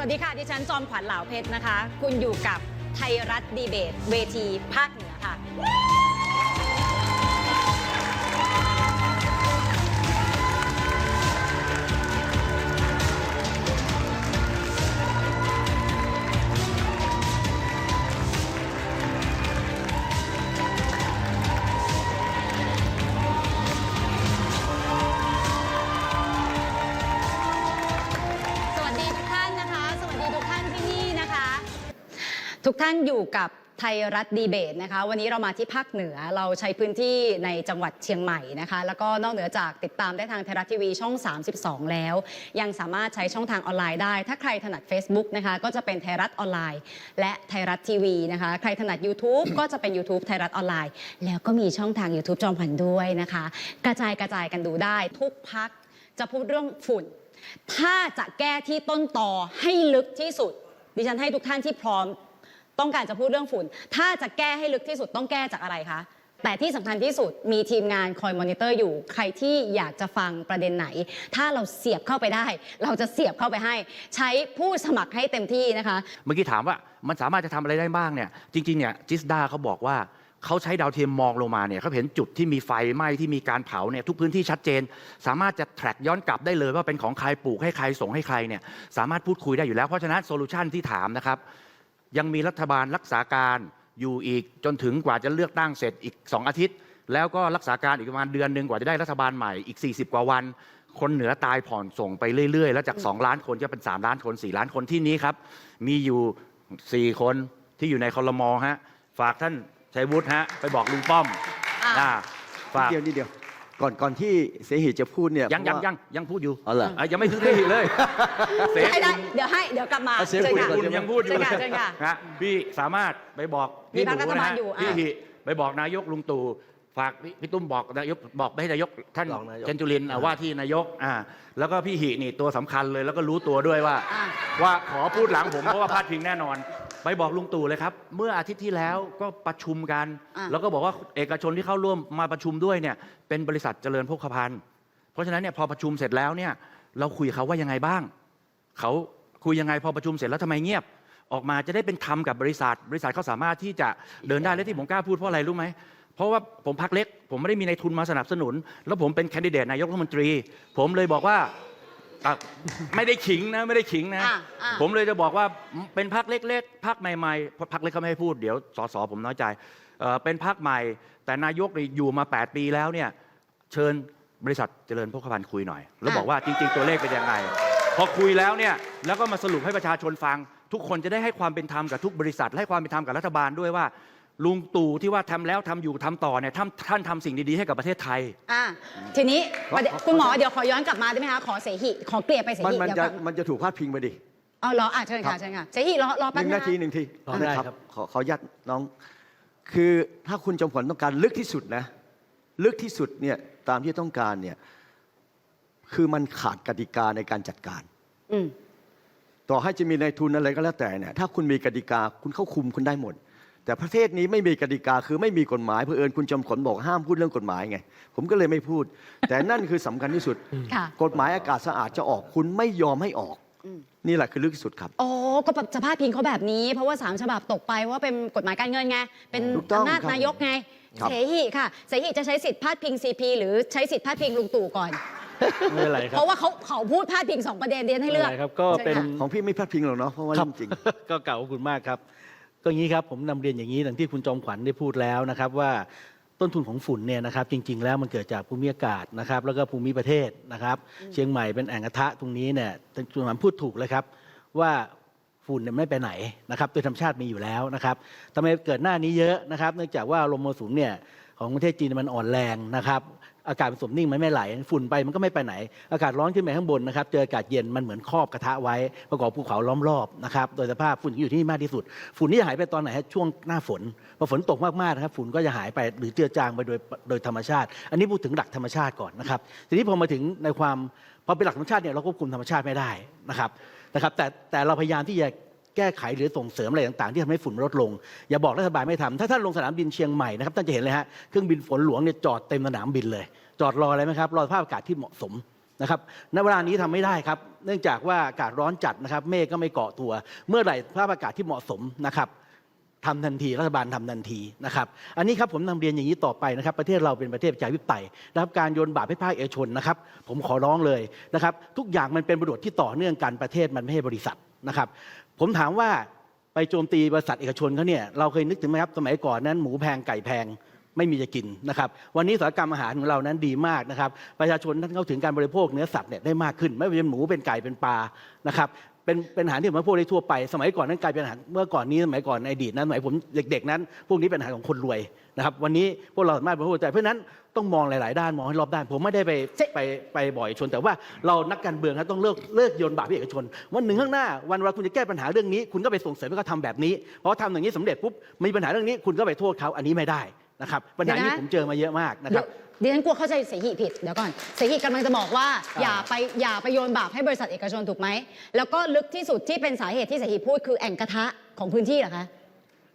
สวัสดีค่ะ ดิฉันจอมขวัญเหลาเพชรนะคะ คุณอยู่กับไทยรัฐดีเบต เวทีภาคเหนือค่ะ ทุกท่านอยู่กับไทยรัฐดีเบตนะคะ วันนี้เรามาที่ภาคเหนือเราใช้พื้นที่ในจังหวัดเชียงใหม่นะคะ แล้วก็นอกเหนือจากติดตามได้ทางไทยรัฐทีวีช่อง 32 แล้ว ยังสามารถใช้ช่องทางออนไลน์ได้ ถ้าใครถนัด Facebook นะคะ ก็จะเป็นไทยรัฐออนไลน์ และไทยรัฐทีวีนะคะ ใครถนัด YouTube ก็จะเป็น YouTube ไทยรัฐออนไลน์ แล้วก็มีช่องทาง YouTube จอมขวัญด้วยนะคะ กระจายกระจายกันดูได้ ทุกพักจะพูดเรื่องฝุ่น ถ้าจะแก้ที่ต้นตอให้ลึกที่สุด ดิฉันให้ทุกท่านที่พร้อม ต้องการจะพูดเรื่องฝุ่น ถ้าจะแก้ให้ลึกที่สุดต้องแก้จากอะไรคะ แต่ที่สำคัญที่สุดมีทีมงานคอยมอนิเตอร์อยู่ ใครที่อยากจะฟังประเด็นไหน ถ้าเราเสียบเข้าไปได้ เราจะเสียบเข้าไปให้ ใช้ผู้สมัครให้เต็มที่นะคะ เมื่อกี้ถามว่ามันสามารถจะทำอะไรได้บ้างเนี่ย จริงๆเนี่ยจิสดาเขาบอกว่าเขาใช้ดาวเทียมมองลงมาเนี่ยเขาเห็นจุดที่มีไฟไหม้ที่มีการเผาเนี่ยทุกพื้นที่ชัดเจน สามารถจะแทร็กย้อนกลับได้เลยว่าเป็นของใครปลูกให้ใครส่งให้ใครเนี่ยสามารถพูดคุยได้อยู่แล้วเพราะฉะนั้นโซลูชันที่ถามนะครับ ยังมีรัฐบาลรักษาการอยู่อีกจนถึงกว่าจะเลือกตั้งเสร็จอีก 2 อาทิตย์ แล้วก็รักษาการอีกประมาณเดือนหนึ่งกว่าจะได้รัฐบาลใหม่อีก 40 กว่าวัน คนเหนือตายผ่อนส่งไปเรื่อย ๆ แล้วจาก 2 ล้านคนจะเป็น 3 ล้านคน 4 ล้านคนที่นี้ครับ มีอยู่ 4 คนที่อยู่ในคอรมอฮะฝากท่านชัยวุฒิฮะไปบอกลุงป้อมอะอ่าฝาก เดียวนิดเดียว ก่อนก่อนที่เสหิจะพูดเนี่ยยังยังเพราะว่ายังยังพูดอยู่อ๋อเหรอะยังไม่ถึงที่เลย เสได้ได้เดี๋ยวให้เดี๋ยวกลับมาเอาเสียงเชิญคุยค่ะก่อนคุณยังพูดอยู่เชิญเลค่ะยเชิญค่ะ นะพี่สามารถไปบอกมีพรรคหรัฐบาลนะอยู่อะ พี่หิไปบอกนายกลุงตู่ฝากพี่พี่ตุ้มบอกนายกบอกไปให้นายกท่านบอกนายก เจนจุลินอะว่าที่นายกอ่าแล้วก็พี่หินี่ตัวสำคัญเลยแล้วก็รู้ตัวด้วยว่า อะ ว่าขอพูดหลังผมเพราะว่าพลาดพิงแน่นอน ไปบอกลุงตู่เลยครับ เมื่ออาทิตย์ที่แล้วก็ประชุมกัน อะ แล้วก็บอกว่าเอกชนที่เข้าร่วมมาประชุมด้วยเนี่ยเป็นบริษัทเจริญโภคภัณฑ์ เพราะฉะนั้นเนี่ยพอประชุมเสร็จแล้วเนี่ยเราคุยกับเขาว่ายังไงบ้าง เขาคุยยังไงพอประชุมเสร็จแล้วทำไมเงียบ ออกมาจะได้เป็นธรรมกับบริษัท บริษัทเขาสามารถที่จะเดินได้และที่ผมกล้าพูดเพราะอะไรรู้ไหมเพราะว่าผมพักเล็ก ผมไม่ได้มีในายทุนมาสนับสนุน แล้วผมเป็นแคนดิเดตนายกรัฐมนตรี ผมเลยบอกว่า อะไม่ได้ขิงนะไม่ได้ขิงนะ อะอะ ผมเลยจะบอกว่าเป็นพักเล็กๆพักใหม่ๆพักเล็กเขาไม่ให้พูดเดี๋ยวสสผมน้อยใจเอ่อเป็นพักใหม่ แต่นายกนี่อยู่มา 8 ปีแล้วเนี่ยเชิญบริษัทเจริญโภคภัณฑ์คุยหน่อย แล้วบอกว่าจริง ๆ ตัวเลขเป็นยังไง พอคุยแล้วเนี่ยแล้วก็มาสรุปให้ประชาชนฟัง ทุกคนจะได้ให้ความเป็นธรรมกับทุกบริษัทและให้ความเป็นธรรมกับรัฐบาลด้วยว่า ลุงตู่ที่ว่าทำแล้วทำอยู่ทำต่อเนี่ยท่านท่านทำสิ่งดีๆให้กับประเทศไทย อะทีนี้ประเด็นคุณหมอเดี๋ยวขอย้อนกลับมาได้ไหมคะขอเสหิขอเกลี่ยไปเสมันหิมันเดี๋ยวจะกลับมันจะถูกพาดพิงไปดิเอาเหรออะเชิญครัค่ะบเชิญค่ะเสหิรอรอหแป๊บนึ่งนึนางนะทีหนึ่งทีรอได้นะครับ ขอขออนุญาตน้อง คือถ้าคุณจอมขวัญต้องการลึกที่สุดนะ ลึกที่สุดเนี่ยตามที่ต้องการเนี่ยคือมันขาดกติกาในการจัดการ อืมต่อให้จะมีนายทุนอะไรก็แล้วแต่เนี่ยถ้าคุณมีกติกาคุณเข้าคุมคุณได้หมด แต่ประเทศนี้ไม่มีกติกาคือไม่มีกฎหมายเพื่อเอิญคุณจอมขวัญบอกห้ามพูดเรื่องกฎหมายไง ผมก็เลยไม่พูด แต่นั่นคือสำคัญที่สุดค่ะกฎหมายอากาศสะอาดจะออกคุณไม่ยอมให้ออกอืมนี่แหละคือลึกที่สุดครับโอ้ก็แบบสภาพพิงเขาแบบนี้ เพราะว่าสามฉบับตกไปว่าเป็นกฎหมายการเงินไง เป็นถูกต้องอำนาจครับนายกไงครับเสหิค่ะเสหิจะใช้สิทธิ์พาดพิงซีพีหรือใช้สิทธิ์พาดพิงลุงตู่ก่อนไม่เป็นไรครัเพบราะว่าเขาเขาพูดพาดพิงสองประเด็นเดียนให้ไม่เลืเป็นอกไรครับก็เป็นใช่ค่ะของพี่ไม่พลาดพิงหรอกเนาะเพราะว่าครัเรื่องจริงก็เก่าขอบคุณมากครับ ก็อย่างนี้ครับผมนำเรียนอย่างนี้ดังที่คุณจอมขวัญได้พูดแล้วนะครับว่าต้นทุนของฝุ่นเนี่ยนะครับจริง ๆ แล้วมันเกิดจากภูมิอากาศนะครับแล้วก็ภูมิประเทศนะครับ เชียงใหม่เป็นแอ่งกระทะตรงนี้เนี่ยคุณหมพูดถูกเลยครับว่าฝุ่นเนี่ยไม่ไปไหนนะครับโดยธรรมชาติมีอยู่แล้วนะครับทำไมเกิดหน้านี้เยอะนะครับ เนื่องจากว่าลมมรสุมเนี่ยของประเทศจีนมันอ่อนแรงนะครับ อากาศมันสมนิ่งมันไม่ไหล ฝุ่นไปมันก็ไม่ไปไหน อากาศร้อนขึ้นไปข้างบนนะครับ เจออากาศเย็นมันเหมือนครอบกระทะไว้ ประกอบภูเขาล้อมรอบนะครับ โดยสภาพฝุ่นอยู่ที่นี่มากที่สุด ฝุ่นที่จะหายไปตอนไหนฮะช่วงหน้าฝน พอฝนตกมากๆนะครับ ฝุ่นก็จะหายไปหรือเจือจางไปโดยโดยธรรมชาติ อันนี้พูดถึงหลักธรรมชาติก่อนนะครับ ทีนี้พอมาถึงในความพอเป็นหลักธรรมชาติเนี่ยเราควบคุมธรรมชาติไม่ได้นะครับนะครับแต่แต่เราพยายามที่จะ แก้ไขหรือส่งเสริมอะไรต่างๆ ที่ทำให้ฝุ่นลดลง อย่าบอกรัฐบาลไม่ทำถ้าท่านลงสนามบินเชียงใหม่นะครับท่านจะเห็นเลยฮะเครื่องบินฝนหลวงเนี่ยจอดเต็มสนามบินเลย จอดรออะไรไหมครับรอสภาพอากาศที่เหมาะสมนะครับณเวลานี้ทำไม่ได้ครับ เนื่องจากว่าอากาศร้อนจัดนะครับ เมฆก็ไม่เกาะตัว เมื่อไหร่สภาพอากาศที่เหมาะสมนะครับทำทันทีรัฐบาลทำทันทีนะครับ อันนี้ครับผมนำเรียนอย่างนี้ต่อไปนะครับ ประเทศเราเป็นประเทศประชาธิปไตยนะครับการโยนบาปให้ภาคเอกชนนะครับ ผมขอร้องเลยนะครับ ทุกอย่างมันเป็นบริบทที่ต่อเนื่องกันประเทศมันไม่ใช่บริษัท นะครับ ผมถามว่าไปโจมตีบริษัทเอกชนเขาเนี่ยเราเคยนึกถึงไหมครับสมัยก่อนนั้นหมูแพงไก่แพงไม่มีจะกินนะครับวันนี้สาหกรรมอาหารของเรานั้นดีมากนะครับประชาชนท่านเข้าถึงการบริโภคเนื้อสัตว์เนี่ยได้มากขึ้น ไม่ว่าจะเป็นหมูเป็นไก่เป็นปลานะครับ เป็นเป็นอาหารที่ผมบริโภคได้ทั่วไป สมัยก่อนนั้นกลายเป็นอาหารเมื่อก่อนนี้สมัยก่อนในอดีตนั้นสมัยผมเด็ก ๆ นั้น พวกนี้เป็นอาหารของคนรวยนะครับวันนี้พวกเราสามารถบริโภคได้เพราะนั้นต้องมองหลาย ๆ ด้านมองให้รอบด้าน ผมไม่ได้ไปเจ๊ไปไปบ่อยชน แต่ว่าเรานักการเมืองครับต้องเลิกเลิกโยนบาปให้เอกชน วันหนึ่งข้างหน้า วันเวลาคุณจะแก้ปัญหาเรื่องนี้ คุณก็ไปส่งเสริมให้เขาทำแบบนี้เพราะทำอย่างนี้สำเร็จปุ๊บมีปัญหาเรื่องนี้คุณก็ไปโทษเขาอันนี้ไม่ได้ นะครับปัญหานี้ผมเจอมาเยอะมากนะคเดี๋รัยวบดิฉันกลัวเข้าใจเสหีผิดเดี๋ยวก่อนเสหีกำลังจะบอกว่า อ่า อย่าไปอย่าไปโยนบาปให้บริษัทเอกชนถูกไหม แล้วก็ลึกที่สุดที่เป็นสาเหตุที่เสหีพูดคือแอ่งกระทะของพื้นที่เหรอคะ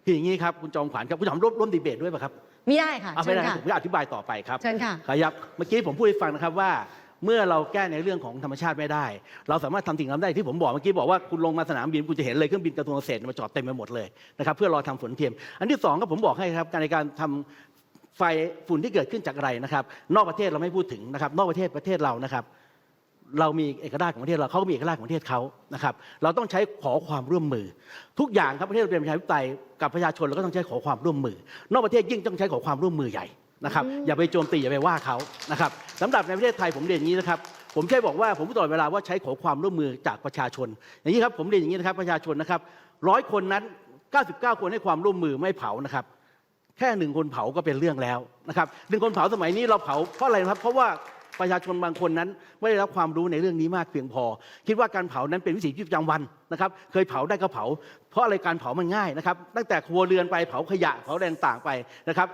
คืออย่างนี้ครับคุณจอมขวัญครับคุณจอมร่วมร่วมดีเบตด้วยป่ะครับไม่ได้ค่ะเอาเชิไม่ญได้ค่ะผมจะอธิบายต่อไปครับเชิญค่ะ ครับเมื่อกี้ผมพูดให้ฟังนะครับว่า เมื่อเราแก้ในเรื่องของธรรมชาติไม่ได้ เราสามารถทำสิ่งนั้นได้ที่ผมบอกเมื่อกี้บอกว่าคุณลงมาสนามบินคุณจะเห็นเลยเครื่องบินกระทรวงเกษตรมาจอดเต็มไปหมดเลยนะครับเพื่อรอทำฝนเทียม อันที่สองก็ผมบอกให้ครับการในการทำไฟฝุ่นที่เกิดขึ้นจากอะไรนะครับนอกประเทศเราไม่พูดถึงนะครับนอกประเทศประเทศเรานะครับเรามีเอกราชของประเทศเราเขาก็มีเอกราชของประเทศเขานะครับเราต้องใช้ขอความร่วมมือ ทุกอย่างครับประเทศเราเป็นประชาธิปไตยกับประชาชนเราก็ต้องใช้ขอความร่วมมือ นอกประเทศยิ่งต้องใช้ขอความร่วมมือใหญ่ นะครับอย่าไปโจมตีอย่าไปว่าเขานะครับสำหรับในประเทศไทยผมเรียนอย่างนี้นะครับผมแค่บอกว่าผมพูดตลอดเวลาว่าใช้ขอความร่วมมือจากประชาชน อย่างนี้ครับผมเรียนอย่างนี้นะครับประชาชนนะครับร้อยคนนั้น 99 คนให้ความร่วมมือไม่เผานะครับแค่หนึ่งคนเผาก็เป็นเรื่องแล้วนะครับหนึ่งคนเผาสมัยนี้เราเผาเพราะอะไรนะครับ เพราะว่าประชาชนบางคนนั้นไม่ได้รับความรู้ในเรื่องนี้มากเพียงพอ คิดว่าการเผานั้นเป็นวิถีชีวิตประจำวันนะครับ เคยเผาได้ก็เผา เพราะอะไรการเผามันง่ายนะครับ ตั้งแต่ครัวเรือนไปเผาขยะเผาแรงต่างไปนะครับ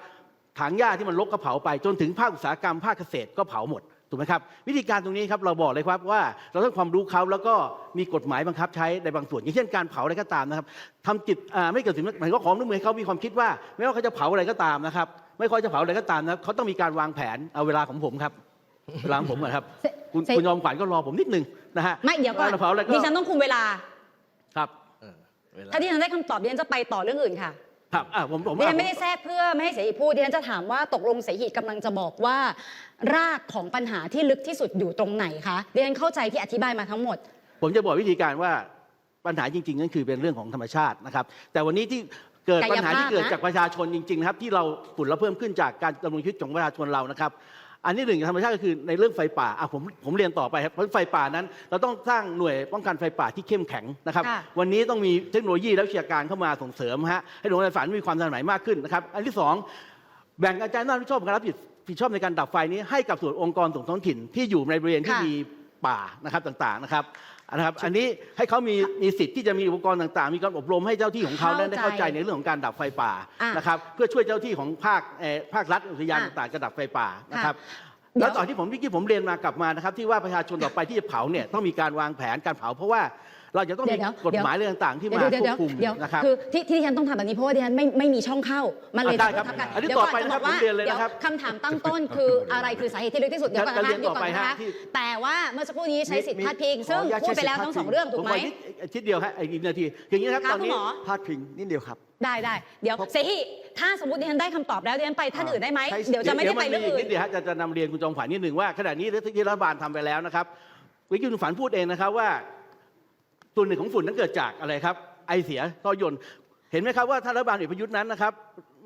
ถังหญ้าที่มันรกก็เผาไปจนถึงภาคอุตสาหกรรมภาคเกษตรก็เผาหมดถูกไหมครับวิธีการตรงนี้ครับเราบอกเลยครับว่าเราต้องความรู้เขาแล้วก็มีกฎหมายบังคับใช้ในบางส่วน อย่างเช่นการเผาอะไรก็ตามนะครับทำจิตอ่าไม่เกิดสิ่งหมายก็ของร่วมมือให้เขามีความคิดว่า ไม่ว่าเขาจะเผาอะไรก็ตามนะครับ ไม่ค่อยจะเผาอะไรก็ตามนะครับเขาต้องมีการวางแผนเอาเวลาของผมครับเวลาของผมก่อนครับเสคุณเสคุณยอมขวัญก็รอผมนิดนึงนะฮะไม่เดี๋ยวก่อนาราเผาอะไรก็ดิฉันต้องคุมเวลาครับถ้าดิฉันได้คำตอบดิฉันจะไปต่อเรื่องอื่นค่ะ ครับอ่าผมผมดิฉันไม่ได้แทรกเพื่อไม่ให้เสหีพูดดิฉันจะถามว่าตกลงเสหีกำลังจะบอกว่า รากของปัญหาที่ลึกที่สุดอยู่ตรงไหนคะดิฉันเข้าใจที่อธิบายมาทั้งหมด ผมจะบอกวิธีการว่าปัญหาจริงๆนั่นคือเป็นเรื่องของธรรมชาตินะครับ แต่วันนี้ที่เกิดปัญหาที่เกิดจากประชาชนจริงๆนะครับที่เราฝุ่นเราเพิ่มขึ้นจากการดำรงชีวิตของประชาชนเรานะครับ อันนี้หนึ่งธรรมชาติก็คือในเรื่องไฟป่าอะผมผมเรียนต่อไปครับเพราะไฟป่านั้น เราต้องสร้างหน่วยป้องกันไฟป่าที่เข้มแข็งนะครับ ค่ะ วันนี้ต้องมีเทคโนโลยีและวิชาการเข้ามาส่งเสริมฮะให้หน่วยงานฝ่ายมีความทันสมัยมากขึ้นนะครับ อันที่สองแบ่งกระจายหน้าที่ชอบการรับผิดชอบในการดับไฟนี้ให้กับส่วนองค์กรส่วนท้องถิ่นที่อยู่ในบริเวณที่ค่ะ มีป่านะครับต่างๆนะครับ นะครับ อันนี้ให้เขามีมีสิทธิ์ที่จะมีอุปกรณ์ต่างๆ มีการอบรมให้เจ้าที่ของเขานั้นได้เข้าใจในเรื่องของการดับไฟป่าอะนะครับ เพื่อช่วยเจ้าที่ของภาคเอ่อภาครัฐอุทยานอะต่างๆจะดับไฟป่านะครับ เดี๋ยว แล้วต่อที่ผมเมื่อกี้ผมเรียนมากลับมานะครับที่ว่าประชาชนต่อไปที่จะเผาเนี่ยต้องมีการวางแผนการเผาเพราะว่า เราจะต้องมีเดี๋ยวกฎหมายเรื่องต่างๆ ที่มาเดี๋ยวคเดี๋วยวบคุมเดี๋ยวนะครับคือที่ที่ดิฉันต้องทำแบบนี้เพราะว่าดิฉันไม่ไม่มีช่องเข้ามันเลยอะได้ครับทับกันอันนี้เดี๋ยวต่ก่อไปนะครับจว่าผมเรียนเลยนะครับดี๋วคำถามตั้งต้นคืออะไรคือสาเหตุที่ลึกที่สุดเดี๋ยวก่อนจะนะเรีคะยนหยุดก่อนต่อไปนะคะฮะที่แต่ว่าเมื่อสักครู่นี้ใช้สิทธิ์มีพาดพิง ซึ่งขออนุญาตพูดไปแล้วใช้สิทธิ์ทั้งสองพาดพิงเรื่องถูผกมไหมขออีกทีเดียวฮะอีกนาทีอย่างนี้นะครับค่ะตอนคุณนี้หมอพาดพิงนิดเดียวครับได้ได้เดี๋ยวเพราะเสหีถ้าสมมติดิฉันได้คำตอบแล้วดิฉันไปท่านอื่นได้ไหมใช้เดี๋ยวจะไม่ได้ไปเรื่องดี๋ยวอื่มันมีกนิดเดียวฮะจะจะนำเรียนคุณจอมขวัญนิดหนึ่งว่าขณะนี้ที่รัฐบาลทำไปแล้วนะครับวิกิคุณฝันพูดเองนะครับว่า ส่วนหนึ่งของฝุ่นนั้นเกิดจากอะไรครับ ไอเสียต่อยนต์เห็นไหมครับว่าท่านรัฐบาลเอกประยุทธ์นั้นนะครับ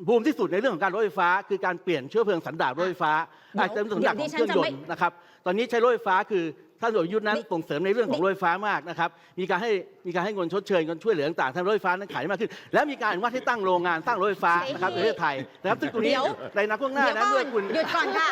บูมที่สุดในเรื่องของการรถไฟฟ้า คือการเปลี่ยนเชื้อเพลิงสันดาปรถไฟฟ้าเดี๋ยวอาจจะเป็นสันดาปของเครื่องยนเดี๋ยวดิฉันจะไม่ต์นะครับตอนนี้ใช้รถไฟฟ้าคือท่านเอกประยุทธ์นั้นนี่ส่งเสริมในเรื่องของรถไฟฟ้ามากนะครับมีการให้มีการให้เงินชดเชยเงินช่วยเหลือต่างๆทางรถไฟฟ้านั้นขายได้มากขึ้น และมีการอนุมัติให้ตั้งโรงงานสร้างรถไฟฟ้านะครับในประเทศไทยนะครับซึ่งตรงนี้เดี๋ยวในอนาคตข้างหน้าเดี๋ยวนั้นก่อเมื่อนคุณหยุดก่อนค่ะ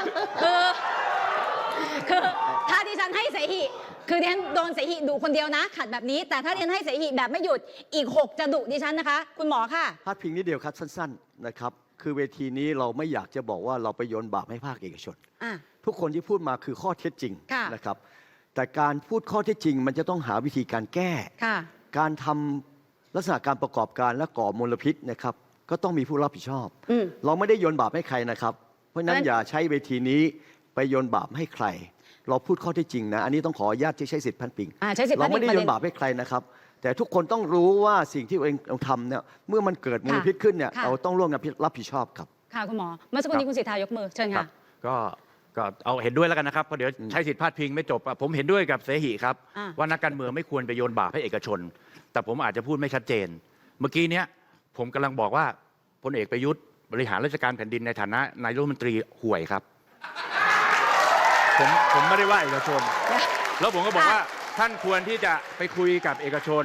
คือคือถ้าดิฉันให้เสหีคือดิฉันโดนเสหีดูคนเดียวนะ ขัดแบบนี้ แต่ถ้าดิฉันให้เสหีแบบไม่หยุดอีกหกจะดุดิฉันนะคะ คุณหมอค่ะ พาดพิงนิดเดียวครับสั้นๆนะครับ คือเวทีนี้เราไม่อยากจะบอกว่าเราไปโยนบาปให้ภาคเอกชน อะ ทุกคนที่พูดมาคือข้อเท็จจริงค่ะ นะครับ แต่การพูดข้อเท็จจริง มันจะต้องหาวิธีการแก้ ค่ะ การทำลักษณะการประกอบการและก่อมลพิษนะครับก็ต้องมีผู้รับผิดชอบ อืมเราไม่ได้โยนบาปให้ใครนะครับ เพราะฉะนั้นงั้น อย่าใช้เวทีนี้ ไปโยนบาปให้ใคร เราพูดข้อเที่จริงนะ อันนี้ต้องขออนุญาตที่ใช้สิทธิ์พันปิงอ่าใช้สิทธิ์เราพัดพิไม่งได้ประโยเด็นนบาปให้ใครนะครับ แต่ทุกคนต้องรู้ว่าสิ่งที่ตัวเองทำเนี่ยเมื่อมันเกิดมลพิษขึ้นเนี่ยค่ะ เราต้องร่วมกันรับผิดชอบครับ ค่ะคุณหมอเมื่อสักครู่นี้คุณสิทธายกมือเชิญครัค่ะบก็ก็เอาเห็นด้วยแล้วกันนะครับเพราะเดี๋ยวใช้สิทธิพาดพิงไม่จบอะผมเห็นด้วยกับเสหิครับ อ่า ว่านักการเมืองไม่ควรไปโยนบาปให้เอกชน แต่ผมอาจจะพูดไม่ชัดเจน เมื่อกี้เนี้ยผมกำลังบอกว่าพลเอกประยุทธ์บริหารราชการแผ่นดินในฐานะนายกรัฐมนตรีห่วยครับ ผมผมไม่ได้ว่าเอกชน แล้วผมก็บอกว่าท่านควรที่จะไปคุยกับเอกชน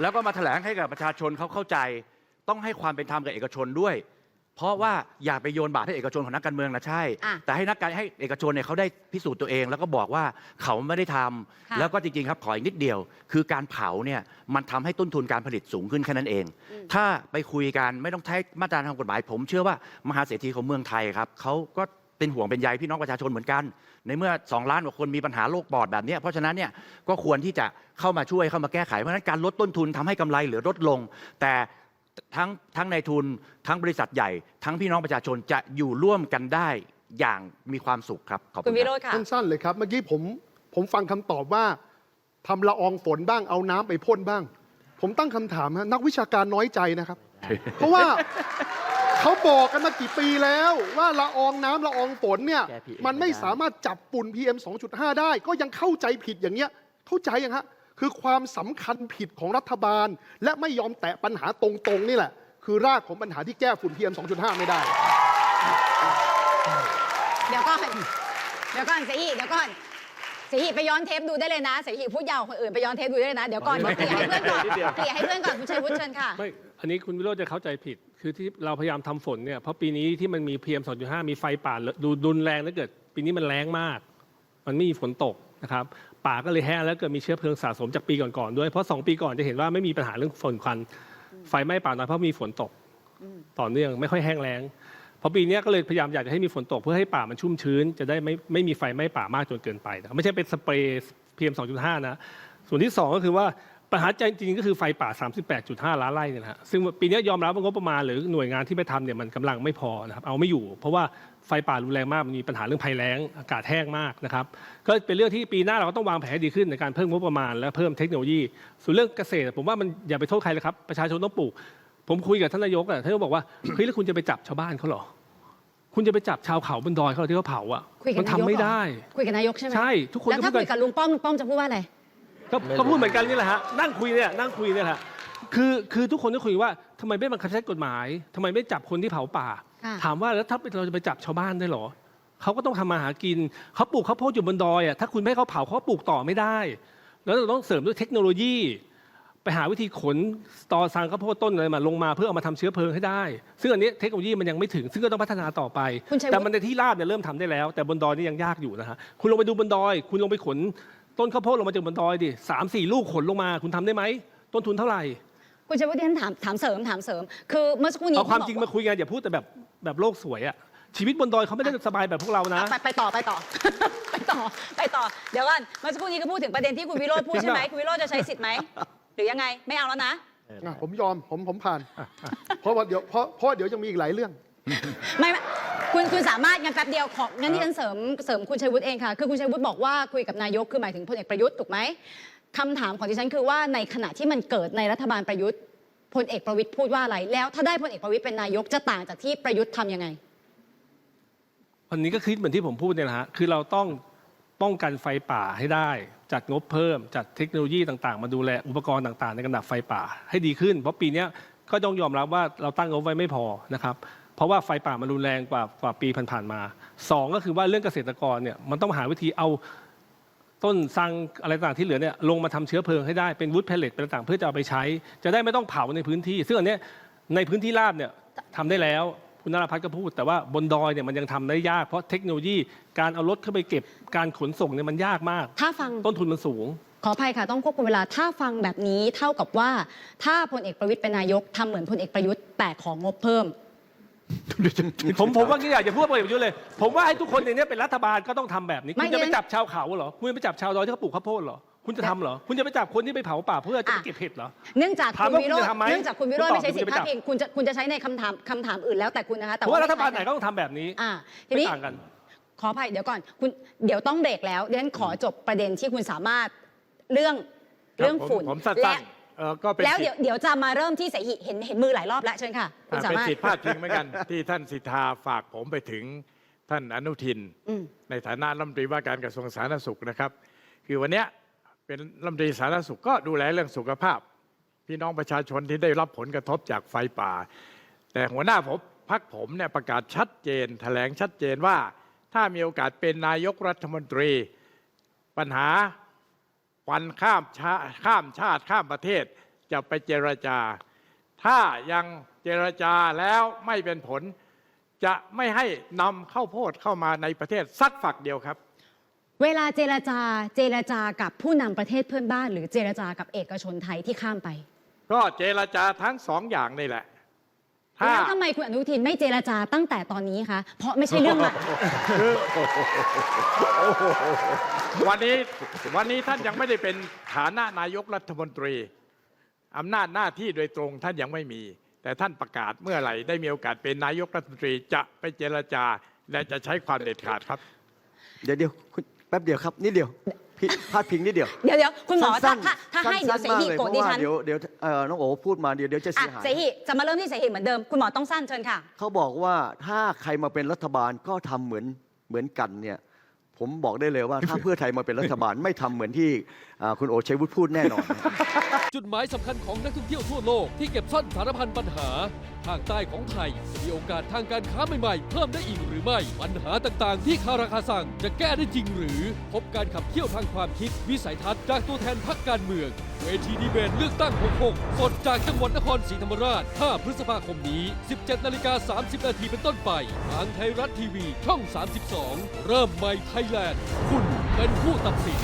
แล้วก็มาแถลงให้กับประชาชนเขาเข้าใจ ต้องให้ความเป็นธรรมกับเอกชนด้วย เพราะว่าอย่าไปโยนบาปให้เอกชนของนักการเมืองนะใช่ อะแต่ให้นักการให้เอกชนเนี่ยเขาได้พิสูจน์ตัวเอง แล้วก็บอกว่าเขาไม่ได้ทำค่ะ แล้วก็จริงๆครับขออีกนิดเดียว คือการเผาเนี่ยมันทำให้ต้นทุนการผลิตสูงขึ้นแค่นั้นเอง ถ้าไปคุยกันไม่ต้องใช้มาตรการทางกฎหมาย ผมเชื่อว่ามหาเศรษฐีของเมืองไทยครับเขาก็เป็นห่วงเป็นใยพี่น้องประชาชนเหมือนกัน ในเมื่อ 2 ล้านกว่าคนมีปัญหาโรคปอดแบบเนี้ยเพราะฉะนั้นเนี่ยก็ควรที่จะเข้ามาช่วยเข้ามาแก้ไขเพราะฉะนั้นการลดต้นทุนทำให้กำไรเหลือลดลง แต่ทั้งทั้งในายทุนทั้งบริษัทใหญ่ ทั้งพี่น้องประชาชนจะอยู่ร่วมกันได้อย่างมีความสุขครับขอบคุคุณณวิคโรรับจน์ค่ะสั้นๆเลยครับ เมื่อกี้ผมผมฟังคำตอบว่าทำละอองฝนบ้างเอาน้ำไปพ่นบ้าง ผมตั้งคำถามฮะนักวิชาการน้อยใจนะครับ เพราะว่า เขาบอกกันมากี่ปีแล้วว่าละอองน้ำละอองฝนเนี่ย แก้ PM มันไม่ไม่ได้ สามารถจับฝุ่น PM 2.5 ได้ ก็ยังเข้าใจผิดอย่างเงี้ย เข้าใจยังฮะ คือความสำคัญผิดของรัฐบาล และไม่ยอมแตะปัญหาตรงๆ นี่แหละ คือรากของปัญหาที่แก้ฝุ่น PM 2.5 ไม่ได้ เดี๋ยวก่อน เดี๋ยวก่อนเสียหีเดี๋ยวก่อนเสียหีไปย้อนเทปดูได้เลยนะเสียหีพูดยาวกว่าคนอื่นไปย้อนเทปดูได้เลยนะ เดี๋ยวก่อนเดี๋ยวเคลียร์ให้เพื่อนก่อนเคลียร์ให้เพื่อนก่อนคุณชัยวุฒิเชิญค่ะ ไม่ อันนี้คุณวิโรจน์จะเข้าใจผิดคือที่เราพยายามทำฝนเนี่ยเพราะปีนี้ที่มันมี PM 2.5มีไฟป่าดูรุนแรงแล้วเกิด ปีนี้มันแรงมาก มันไม่มีฝนตกนะครับ ป่าก็เลยแห้งแล้วเกิดมีเชื้อเพลิงสะสมจากปีก่อนๆด้วย เพราะ2ปีก่อนจะเห็นว่าไม่มีปัญหาเรื่องฝนควัน ไฟไหม้ป่าน้อยเพราะมีฝนตกต่อเนื่องไม่ค่อยแห้งแล้งพราะปีนี้ก็เลยพยายามอยากจะให้มีฝนตกเพื่อให้ป่ามันชุ่มชื้น จะได้ไม่ไม่มีไฟไหม้ป่ามากจนเกินไปนะไม่ใช่เป็นสเปรย์ PM 2.5นะส่วนที่ 2 ก็คือว่า ปัญหาใจจริงๆก็คือไฟป่า 38.5 ล้านไร่เนี่ยนะฮะซึ่งปีนี้ยอมรับว่างบประมาณหรือหน่วยงานที่ไปทำเนี่ยมันกำลังไม่พอนะครับเอาไม่อยู่ เพราะว่าไฟป่ารุนแรงมากมันมีปัญหาเรื่องภัยแล้งอากาศแห้งมากนะครับก็เป็นเรื่องที่ปีหน้าเราก็ต้องวางแผนให้ดีขึ้นในการเพิ่มงบประมาณ และเพิ่มเทคโนโลยี ส่วนเรื่องเกษตร ผมว่ามันอย่าไปโทษใครเลยครับประชาชนต้องปลูก ผมคุยกับท่านนายกอะท่านนายกบอกว่าเฮ้ยแล้วคุณจะไปจับชาวบ้านเขาเหรอคุณจะไปจับชาวเขาบนดอยเขาเหรอที่เขาเผาอะคุยกับมันทำนายกไม่เหรอได้ คุยกับนายกใช่ไหมใช่ทุกคนแล้วถ้าก็พูดคุยกับลุงป้อมลุงป้อมจะพูดว่าอะไร ก็ก็พูดเหมือนกันนี่แหละฮะนั่งคุยเนี่ยนั่งคุยเนี่ยแหละคือคือทุกคนก็คุยว่าทำไมไม่บังคับใช้กฎหมายทำไมไม่จับคนที่เผาป่า ค่ะ ถามว่าแล้วถ้าเราจะไปจับชาวบ้านได้เหรอเขาก็ต้องทำมาหากินเขาปลูกข้าวโพดอยู่บนดอยอะถ้าคุณไม่ให้เขาเผาเขาก็ปลูกต่อไม่ได้ แล้วเราต้องเสริมด้วยเทคโนโลยี ไปหาวิธีขนตอซางข้าวโพดต้นอะไรมาลงมาเพื่อเอามาทำเชื้อเพลิงให้ได้ ซึ่งอันนี้เทคโนโลยีมันยังไม่ถึง ซึ่งก็ต้องพัฒนาต่อไป คุณชัยวุฒิ แต่มันในที่ราบเนี่ยเริ่มทำได้แล้ว แต่บนดอยนี่ยังยากอยู่นะฮะคุณลงไปดูบนดอย คุณลงไปขน ต้นข้าวโพดลงมาจากบนดอยดิสามสี่ลูกขนลงมา คุณทำได้ไหม ต้นทุนเท่าไหร่ คุณชัยวุฒิฉันถามถามเสริมถามเสริม คือเมื่อสักครู่นี้เอาความที่จริงบอกมาคุยกันอย่าพูดแต่แบบแบบโลกสวยอะชีวิตบนดอยเขาไม่ได้สบายแบบพวกเรานะ ไปไปต่อไปต่อ ไปต่อไปต่อ เดี๋ยวก่อนเมื่อสักครู่นี้ก็พูดถึงประเด็นที่คุณวิโรจน์พูดใช่ไหมคุณวิโรจน์จะใช้สิทธิ์ไหมหรือยังไงไม่เอาแล้วนะ อะผมยอมผมผมผ่าน เพราะว่าเดี๋ยวเพราะเพราะว่าเดี๋ยวจะมีอีกหลายเรื่อง ไม่ไม่คุณคุณสามารถงั้นแป๊บเดียวของั้นที่ฉันเสริมเสริมคุณชัยวุฒิเองค่ะ คือคุณชัยวุฒิบอกว่าคุยกับนายกคือหมายถึงพลเอกประยุทธ์ถูกไหมคำถามของดิฉันคือว่าในขณะที่มันเกิดในรัฐบาลประยุทธ์พลเอกประวิตยพูดว่าอะไร แล้วถ้าได้พลเอกประวิตยเป็นนายกจะต่างจากที่ประยุทธ์ทำยังไงวันนี้ก็คิดเหมือนที่ผมพูดเนี่ยนะฮะคือเราต้องป้องกันไฟป่าให้ได้ จัดงบเพิ่ม จัดเทคโนโลยีต่างๆ มาดูแลอุปกรณ์ต่างๆ ในการดับไฟป่าให้ดีขึ้น เพราะปีนี้ก็ต้องยอมรับว่าเราตั้งงบไว้ไม่พอนะครับ เพราะว่าไฟป่ามันรุนแรงกว่ากว่าปีผ่านๆมาสองก็คือว่าเรื่องเกษตรกรเนี่ยมันต้องหาวิธีเอาต้นสังอะไรต่างที่เหลือเนี่ยลงมาทำเชื้อเพลิงให้ได้เป็นวูดเพลเลตเป็นต่างเพื่อจะเอาไปใช้ จะได้ไม่ต้องเผาในพื้นที่ ซึ่งอันนี้ในพื้นที่ราบเนี่ยทำได้แล้วคุณนราพัฒน์ก็พูด แต่ว่าบนดอยเนี่ยมันยังทำได้ยากเพราะเทคโนโลยีการเอารถเข้าไปเก็บการขนส่งเนี่ยมันยากมาก ถ้าฟังต้นทุนมันสูง ขออภัยค่ะ ต้องควบคุมเวลาถ้าฟังแบบนี้เท่ากับว่า ถ้าพลเอกประวิตยเป็นนายกทำเหมือนพลเอกประยุทธ์แต่ของงบเพิ่ม ผมผมว่าอยากจะพูดไปประยุทธ์เลย ผมว่าให้ทุกคนในเนี้ยเป็นรัฐบาลก็ต้องทำแบบนี้ไม่คุณจะไปเดี๋ยวจับชาวเขาเหรอ คุณจะไปจับชาวดอยที่เขาปลูกข้าวโพดเหรอ คุณจะทำเหรอ คุณจะไปจับคนที่ไปเผาป่าเพื่อจะไปอะเก็บเห็ดเหรอ เนื่องจากถามคุณว่าวิโรคุณจจะน์ทำไหมเนื่องจากคุณวิโรจน์คุณตอบไม่ใช้สิทธิ์คุณจะไปพาดพิงคุณจะคุณจะใช้ในคำถามคำถามอื่นแล้วแต่คุณนะคะ แต่ผมว่าว่ารัฐบาลไหนม่ก็ต้องทำแบบนี้อ่าทีไม่นี้ต่างกัน ขออภัยเดี๋ยวก่อนคุณเดี๋ยวต้องเบรกแล้วเดี๋ยวฉันขอจบประเด็นที่คุณสามารถเรื่องครับเรื่องผมฝุ่นผมสั้และนๆ เอ่อก็เป็นแล้วสิเดี๋ยวทธิ์เดี๋ยวจะมาเริ่มที่เสหิเห็นเห็นมือหลายรอบแล้วเชิญค่ะคุณอ่าสาเป็นมารถสิทธิ์พาดพิงเหมือนกัน ที่ท่านสิทธาฝากผมไปถึงท่านอนุทิน อืมในฐานะรัฐมนตรีว่าการกระทรวงสาธารณสุขนะครับ คือวันเนี้ยเป็นรัฐมนตรีสาธารณสุขก็ดูแลเรื่องสุขภาพ พี่น้องประชาชนที่ได้รับผลกระทบจากไฟป่า แต่หัวหน้าผมพักผมเนี่ยประกาศชัดเจน แถลงชัดเจนว่า ถ้ามีโอกาสเป็นนายกรัฐมนตรี ปัญหา วันข้ามชาข้ามชาติข้ามประเทศจะไปเจรจา ถ้ายังเจรจาแล้วไม่เป็นผล จะไม่ให้นำข้าวโพดเข้ามาในประเทศสักฝักเดียวครับ เวลาเจรจาเจรจากับผู้นำประเทศเพื่อนบ้าน หรือเจรจากับเอกชนไทยที่ข้ามไป ก็เจรจาทั้งสองอย่างนี่แหละ ถ้าแล้วทำไมคุณอนุทินไม่เจรจาตั้งแต่ตอนนี้คะเพราะไม่ใช่เรื่องใหม่วันนี้วันนี้ท่านยังไม่ได้เป็นฐานะนายกรัฐมนตรีอำนาจหน้าที่โดยตรงท่านยังไม่มี แต่ท่านประกาศเมื่อไหร่ได้มีโอกาสเป็นนายกรัฐมนตรีจะไปเจรจาและจะใช้ความเด็ดขาดครับ เดี๋ยวเดี๋ยวคุณแป๊บเดียวครับนิดเดียว พี่พาดพิงนิดเดียวเดี๋ยวเดี๋ยวคุณหมอถ้าสั้นถ้าถ้าให้เดี๋ยวเสสั้นๆหิมากลโกรธดิเพาะฉัว่านเดี๋ยวเดี๋ยวเอ่อน้องโอพูดมาเดี๋ยวเดี๋ยวจะอะเสียหายเสหิจะมาเริ่มที่เสหิเหมือนเดิมคุณหมอต้องสั้นเชิญค่ะเขาบอกว่าถ้าใครมาเป็นรัฐบาลก็ทำเหมือนเหมือนกันเนี่ยผมบอกได้เลยว่าถ้าเพื่อไทยมาเป็นรัฐบาลไม่ทำเหมือนที่อ่าคุณโอชัยวุฒิพูดแน่นอน จุดหมายสำคัญของนักท่องเที่ยวทั่วโลกที่เก็บซ่อนสารพันปัญหา ทางใต้ของไทยจะมีโอกาสทางการค้าใหม่ๆ เพิ่มได้อีกหรือไม่ ปัญหาต่างๆ ที่คาราคาสั่งจะแก้ได้จริงหรือ พบการขับเคี่ยวทางความคิด วิสัยทัศน์จากตัวแทนพรรคการเมือง เวทีดีเบตเลือกตั้ง 66 สดจากจังหวัดนครศรีธรรมราช 5 พฤษภาคมนี้ 17นาฬิกา30 นาทีเป็นต้นไป ทางไทยรัฐทีวีช่อง 32 เริ่มใหม่ไทยแลนด์ คุณเป็นผู้ตัดสิน